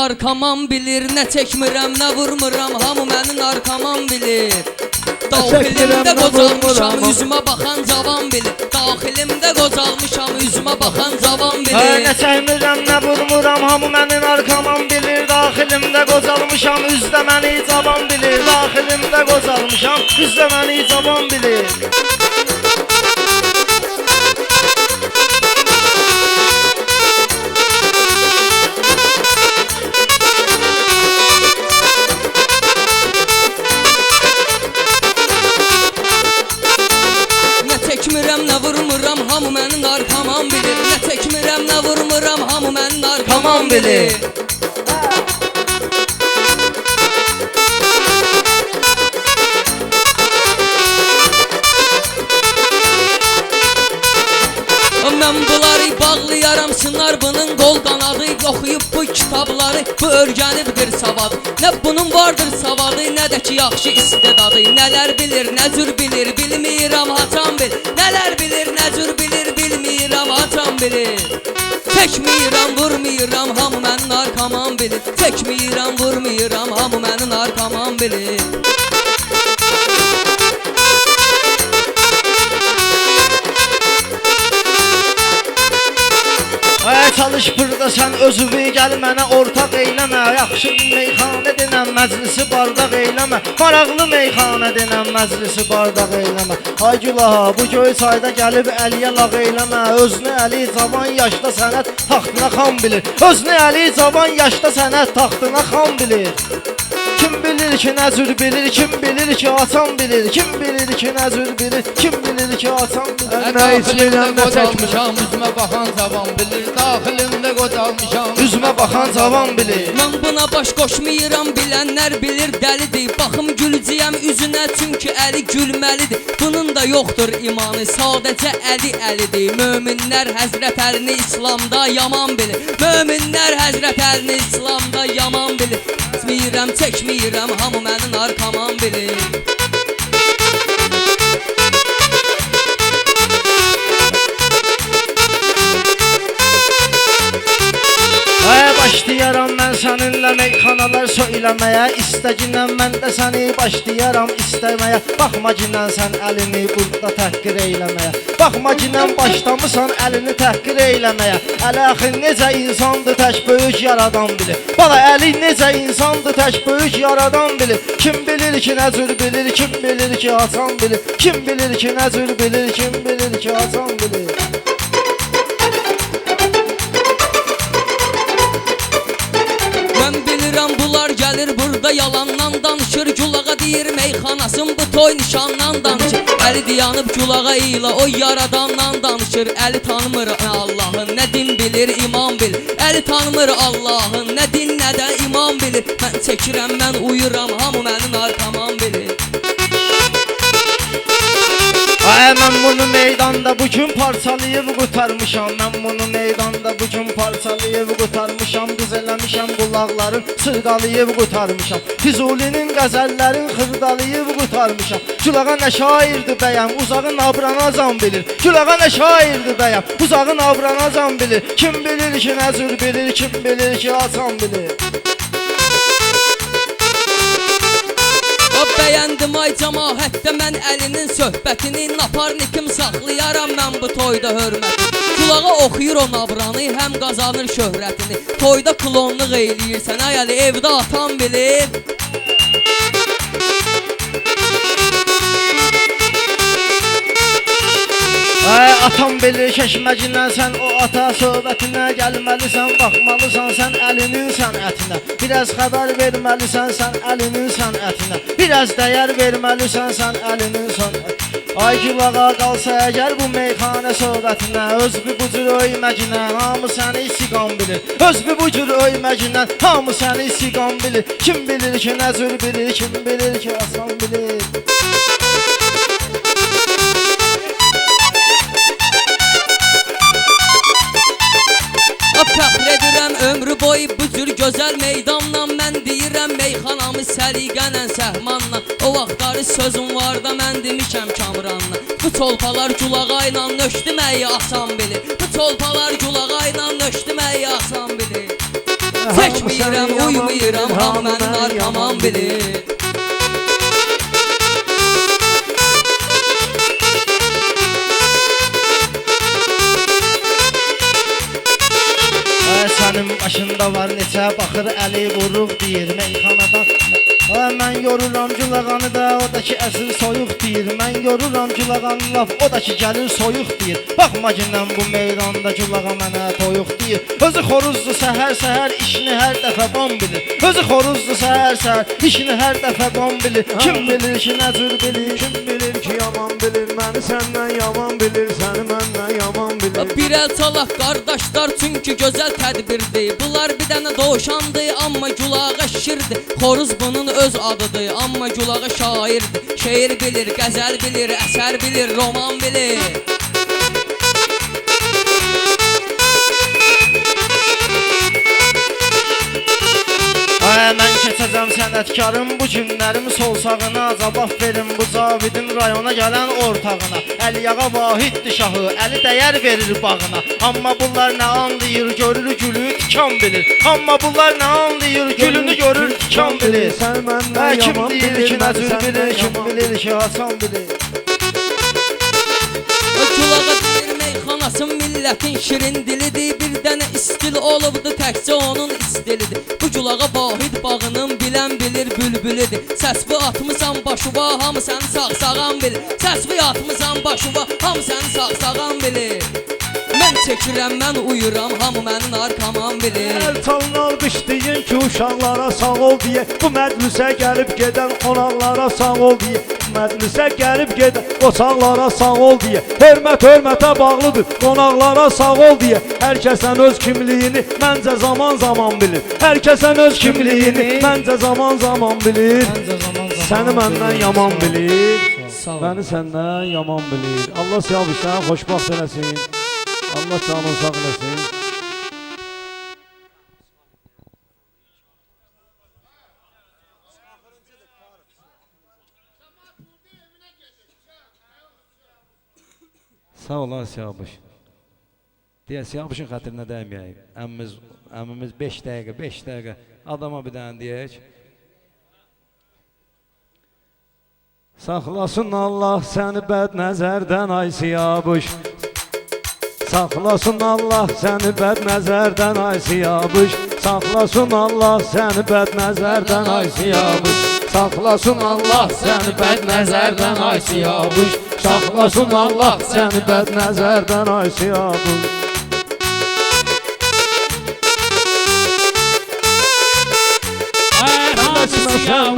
Arkamam bilir, nə çəkmirəm, nə vurmuram, hamı mənim arkamam bilir. Daxilimdə qocalmışam, üzümə baxan cavan bilir. Daxilimdə qocalmışam, üzümə baxan cavan bilir. nə çəkmirəm, nə vurmuram, hamı mənim arkamam bilir Daxilimdə qocalmışam, üzdə məni cavan bilir Daxilimdə qocalmışam, üzdə məni cavan bilir kitabları bu örgənib qır savad. Nə bunun vardır savadı nə də ki yaxşı istedadı. Nələr bilir nə cür bilir bilmirəm haçan bil. Nələr bilir nə cür bilir bilmirəm haçan bilir Çəkmirəm vurmuram hamı mənim arkamam bilir. Çəkmirəm vurmuram hamı mənim arkamam bilir Çalış burada sən özünü gəl mənə ortaq eyləmə. Yaxşı meyxanə denən məclisi bardaq eyləmə. Maraqlı meyxanə denən məclisi bardaq eyləmə. Ay gülaha bu göy çayda gəlib əliyə lağ eyləmə. Özünü əli cavan yaşda sənət taxtına xan bilir. Özünü əli cavan yaşda sənət taxtına xan bilir Kim bilir ki nə cür bilir, kim bilir ki açan bilir Kim bilir ki nə cür bilir, kim bilir ki açan bilir. Nə içmirəm, nə çəkmişəm, üzümə baxan cavan bilir, daxilimdə qocalmışam. Üzümə baxan cavan bilir. Mən buna baş qoşmayıram, bilənlər bilir dəlidir. Baxım gülcəyəm üzünə çünki əli gülməlidir. Bunun da yoxdur imanı, sadəcə əli əlidir. Möminlər Həzrət Əlini İslamda yaman bilir. Möminlər Həzrət Əlini İslamda yaman bilir. Çəkmirəm, çəkmirəm, hamı mənim arkamam bilir meyxanalar söyləməyə İstəginlə mən də səni başlayaram istəməyə Baxma ginən sən əlini burada təhqir eyləməyə. Baxma ginən başlamısan əlini təhqir eyləməyə? Əli axı necə insandır tək böyük yaradan bilir. Bala əli necə insandır tək böyük yaradan bilir. Kim bilir ki nə cür bilir, kim bilir ki açan bilir. Kim bilir ki nə cür bilir, kim bilir ki açan bilir burada yalandan danışır Gulağa deyir meyxanasın bu toy nişandan danışır. Əli dayanıb gulağa ilə o yaradandan danışır. Əli tanımır Allahın nə din bilir iman bil. Əli tanımır Allahın nə din nə də iman bilir. Mən çəkirəm mən uyuram hamı mənim arkamam bilir Mən bunu meydanda bugün parçalayıb qurtarmışam Mən bunu meydanda bugün parçalayıb qurtarmışam Qız eləmişəm qulaqların sırdalayıb qurtarmışam Füzulinin qəzəllərin xırdalayıb qurtarmışam Gülağa nə şairdir bəyəm uzağın abranazam bilir. Gülağa nə şairdir bəyəm uzağın abranazam bilir. Kim bilir ki nə bilir kim bilir ki açan bilir bəyəndim ay cəmaətdə mən əlinin söhbətini Naparnikim saxlayaram mən bu toyda hörmət. Kulağa oxuyur o navranı həm qazanır şöhrətini. Toyda klonluq eləyirsən ay əli evdə atan bilir Ay atam bilir keşməcindən sən o ata söhbətinə gəlməlisən Baxmalısan sən əlinin sənətinə. Biraz xəbər verməlisən sən əlinin sənətinə. Biraz dəyər verməlisən sən əlinin sənətinə. Ay gülağa qalsa əgər bu meyxanə söhbətinə Özbü bu cür öyməginə hamı səni siqan bilir. Özbü bu cür öyməginə hamı səni siqan bilir. Kim bilir ki nə cür bilir, kim bilir ki asan bilir ömrü boyu bu cür gözəl meydanla Mən deyirəm meyxanamı səliqənlə səhmanla. O vaxtları sözüm var da mən demişəm Kamranla. Bu çolpalar gulağa ilə nöşdüməyi asan bilir Bu çolpalar gulağa ilə nöşdüməyi asan bilir Çəkmirəm, uymuram, ham mənim arkamam bilir başında var neçə baxır əli vuruq deyir meyxanadan Ay mən yoruram gülağanı da o da ki əsl soyuq deyir. Mən yoruram gülağanı laf o da ki gəlir soyuq deyir. Baxma gündən bu meydanda gülağa mənə toyuq deyir. Özü xoruzlu səhər səhər işini hər dəfə bam bilir. Özü xoruzlu səhər səhər işini hər dəfə bam bilir. Kim bilir ki nə cür bilir? Kim bilir ki yaman bilir? Məni səndən yaman bilir Səni məndən yaman bilir Bir el çalaq qardaşlar çünki gözəl tədbirdir. Bunlar bir dənə dovşandır amma gulağa şirdir. Xoruz bunun öz adıdır amma gulağa şairdir. Şeir bilir, qəzəl bilir, əsər bilir, roman bilir. Mən keçəcəm sənətkarım bu günlərim sol sağına. Cavab verin bu Cavidin rayona gələn ortağına. Əliyağa vahiddir şahı, əli dəyər verir bağına. Amma bunlar nə anlayır, görür gülü tikan bilir. Amma bunlar nə anlayır, gülünü görür tikan bilir. Sən məndən yaman bilir ki, nə Məni cür səndən bilir, kim bilir ki, hasan bilir. O Gulağa deyir meyxanası millətin şirin dilidir Bir dənə istil olubdu təkcə onun istilidir. Bu gulağa vahid bağının bilən bilir bülbülüdür Səsvi atmısan başıva hamı səni sağ-sağan bilir. Səsvi atmısan başıva hamı səni sağ-sağan bilir. Mən çəkirəm, mən uyuram, hamı mənim arkamam bilir. Əl çalın alqışlayın ki uşaqlara sağ ol deyə Bu məclisə gəlib gedən qonaqlara sağ ol deyə Məclisə gəlib gedən qoçaqlara sağ ol deyə Hörmət hörmətə bağlıdır. Qonaqlara sağ ol deyə Hər kəsən öz kimliyini məncə zaman zaman bilir. Hər kəsən öz kimliyini məncə zaman zaman bilir. Səni məndən yaman bilir. Məni səndən yaman bilir. Allah siyah işdən xoşbaxt eləsin Allah canın sağ eləsin Sağ ol Siyavuş. Deyə Siyavuşun xətrinə dəyməyəyim. Əmmimiz, əmmimiz 5 dəqiqə, 5 dəqiqə adama bir dənə deyək. Saxlasın Allah səni bəd nəzərdən ay Siyavuş. Saxlasın Allah səni bəd nəzərdən ay Siyavuş. Saxlasın Allah səni bəd nəzərdən ay Siyavuş. Saxlasın Allah səni bəd nəzərdən ay Siyavuş. Saxlasın Allah səni bəd nəzərdən ay Siyavuş.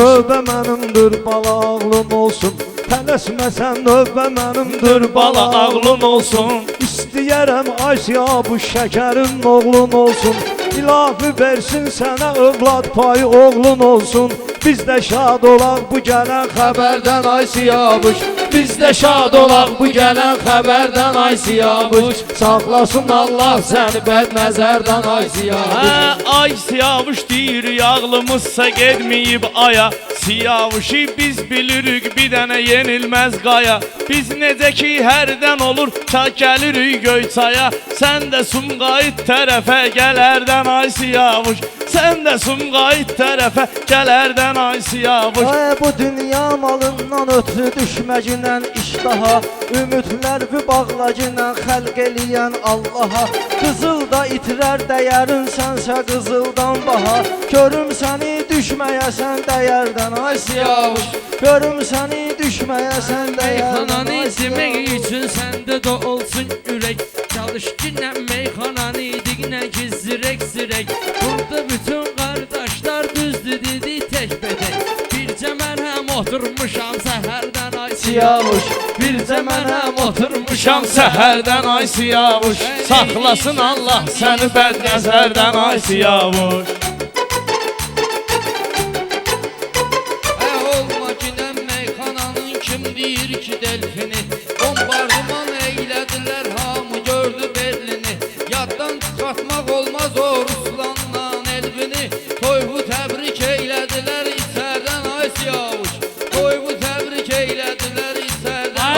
Növbə mənimdir bala ağlın olsun. Tələsməsən növbə mənimdir bala ağlın olsun. İstəyərəm Asiya bu şəkərin oğlun olsun. İlahi versin sənə övlad payı oğlun olsun Biz də şad olaq bu gələn xəbərdən ay Siyavuş Biz də şad olaq bu gələn xəbərdən ay Siyavuş Saxlasın Allah səni bəd nəzərdən ay Siyavuş Hə, ay siyavuş deyir yağlımızsa getməyib aya. Siyavuşi biz bilirik bir dənə yenilməz qaya Biz necə ki hərdən olur çak gəlirik Göyçaya Sən də Sumqayıt tərəfə gələrdən ay siyavuş Sən də Sumqayıt tərəfə gələrdən ay siyavuş Ay bu dünya malından ötürü düşməcindən iştaha Ümidlər bir bağlacindən xəlq eləyən Allaha. Qızıl da itirər dəyərin sənsə qızıldan baha. Görüm səni düşməyəsən dəyərdən ay siyavuş Görüm səni düşməyəsən dəyərdən Meyxananı ay siyavuş üçün səndə də olsun ürək. Çalış günə meyxananı diqnə ki zirək zirək. Burada oturmuşam səhərdən ay Siyavuş Bircə mən həm oturmuşam Şam səhərdən ay siyavuş. Saxlasın Allah səni bəd nəzərdən ay siyavuş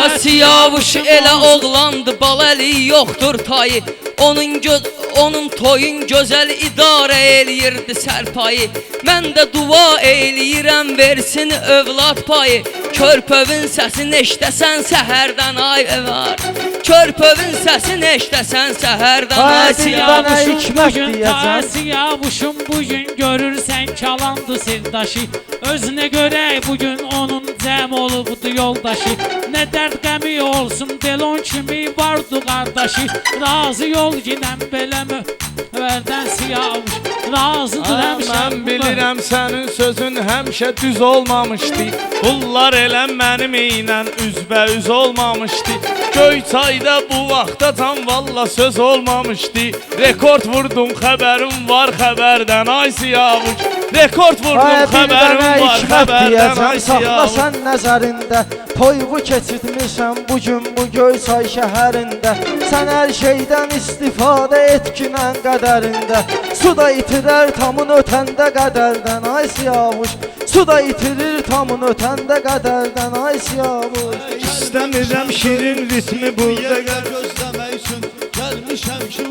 Asiyavuş elə oğlandı, bal əli yoxdur tayı. Onun göz onun toyun gözəl idarə eləyirdi sərpayı Mən də dua eləyirəm versin övlad payı Körpövün səsini eşdəsən səhərdən ay var Körpövün səsini eşdəsən səhərdən Ay, dənə Siyavuşum hikmət bugün deyəcəm. ta siyavuşum bugün. görürsen çalandı sirdaşı Özüne göre bugün onun cem olubdu yoldaşı. Ne dert gemi olsun delon kimi vardı kardeşi Razı yol giden belə mühverden siyavuş Razıdır həmişə Mən bilirəm sənin sözün həmişə düz olmamışdı. Qullar elə mənim ilə üzbəüz olmamışdı. Göyçayda bu vaxta tam valla söz olmamışdı. Rekord vurdun xəbərim var xəbərdən ay siyavuş. Rekord dənə xəbərim var hikmət xəbərdən deyəcəm ay Saxla siyavuş. sən nəzərində Toyuğu keçirtmişəm bugün bu Göyçay şəhərində Sən hər şeydən istifadə etkinən qədərində Su da itirər tamın ötəndə qədərdən ay siyavuş Su da itirir tamın ötəndə qədərdən ay siyavuş İstəmirəm şirin ritmi burada yerdə gözləmək üçün Gəlmişəm ki,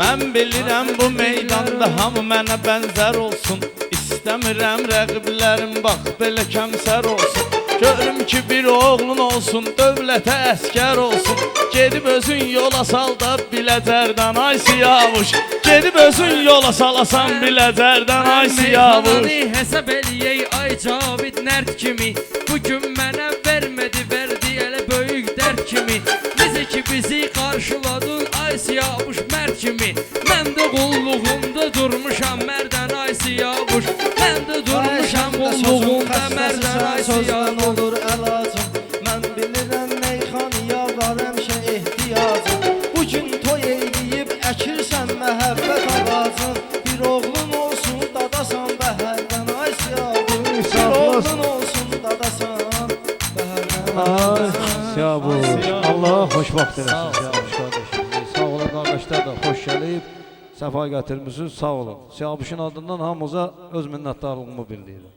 Mən bilirəm bu meydanda hamı mənə bənzər olsun. İstəmirəm rəqiblərim bax belə kəmsər olsun. Görüm ki bir oğlun olsun, dövlətə əskər olsun. Gedib özün yola sal da biləcərdən ay siyavuş. Gedib özün yola salasan biləcərdən ay siyavuş. Meyxananı hesab eləyək ay Cavid nərd kimi. Bugün mənə vermədi verdi elə böyük dərd kimi. Necə ki bizi qarşıladın ay siyavuş kimi? Mən də qulluğumda durmuşam mərdən ay siyavuş. Mən də durmuşam qulluğumda mərdən ay siyavuş olur əlacım Mən bilirəm meyxanıya var həmişə ehtiyacım Bugün toy eyləyib əkirsən məhəbbət ağacın Bir oğlun olsun dadasan bəhərdən ay siyabı Bir oğlun olsun dadasan bəhərdən Ay, ya bu Allah xoş vaxt eləsin Siyavuş Səfa gətirmisiniz. Sağ olun. Siyavuşun adından hamınıza öz minnətdarlığımı bildirirəm.